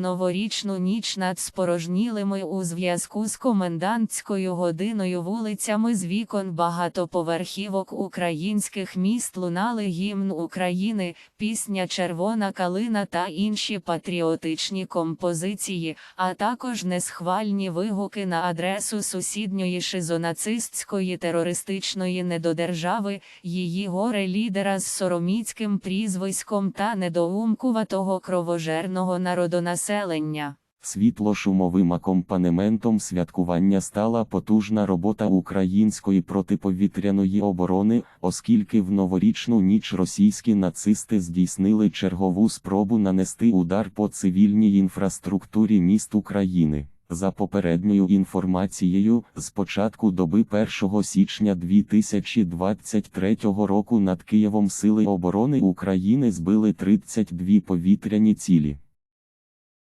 новорічну ніч над спорожнілими у зв'язку з комендантською годиною вулицями з вікон багатоповерхівок українських міст лунали гімн України, пісня Червона калина та інші патріотичні композиції, а також несхвальні вигуки на адресу сусідньої шизонацистської терористичної недодержави, її горе лідера з сороміцьким прізвиськом та недоумкуватого кровожерного народонаселення. Світло-шумовим акомпанементом святкування стала потужна робота української протиповітряної оборони, оскільки в новорічну ніч російські нацисти здійснили чергову спробу нанести удар по цивільній інфраструктурі міст України. За попередньою інформацією, з початку доби 1 січня 2023 року над Києвом Сили оборони України збили 32 повітряні цілі.